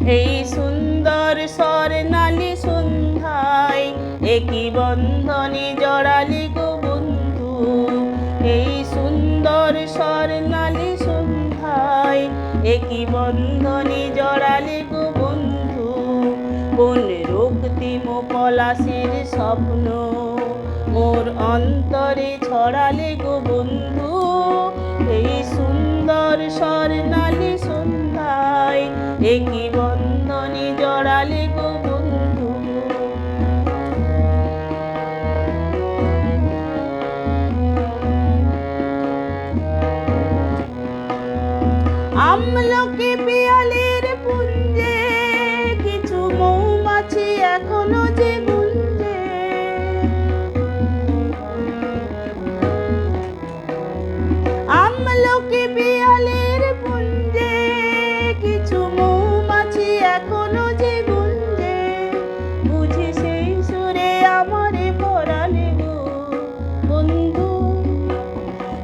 এই সুন্দর স্বর্ণালী সন্ধ্যায় একই বন্ধনে জড়ালি গো বন্ধু? এই সুন্দর স্বর্ণালী সন্ধ্যায় একই বন্ধনে জড়ালি গো বন্ধু? কোন রক্তিম পলাশের স্বপ্ন মোর অন্তরে ছড়ালে গো বন্ধু? এই সুন্দর স্বর্ণালী সন্ধ্যায় একই আমলকি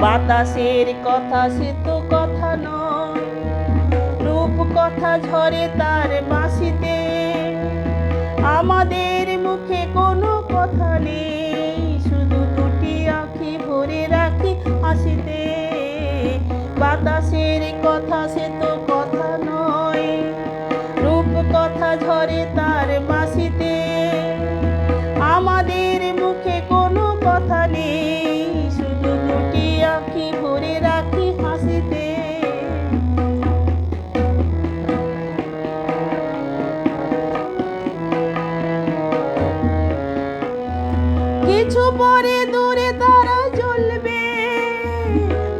বাতাসের কথা সে তো কথা নয়। রূপ কথা ঝরে তার বাঁশিতে। আমাদের মুখে কোনো কথা নেই। শুধু দুটি আঁখি ভরে রাখি হাসিতে। বাতাসের কথা সে তো কিছু পরে দূরে তারা জ্বলবে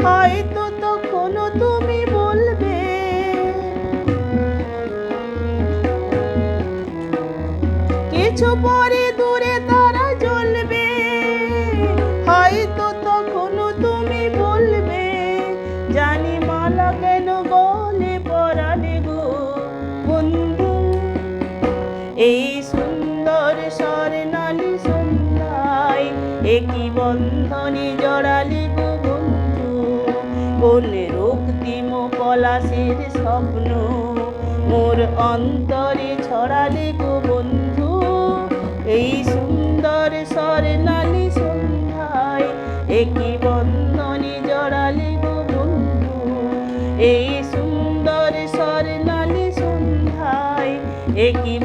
হয়তো তখনও তুমি বলবে। কিছু পরে দূরে তারা জ্বলবে হয়তো বন্ধু? এই বন্ধনে জড়ালে গো বন্ধু। কোন রক্তিম পলাশের স্বপ্ন। মোর অন্তরে ছড়ালে গো বন্ধু। এই সুন্দর স্বর্ণালী সন্ধ্যায় একই বন্ধনে জড়ালে গো এই সুন্দর স্বর্ণালী সন্ধ্যায় একই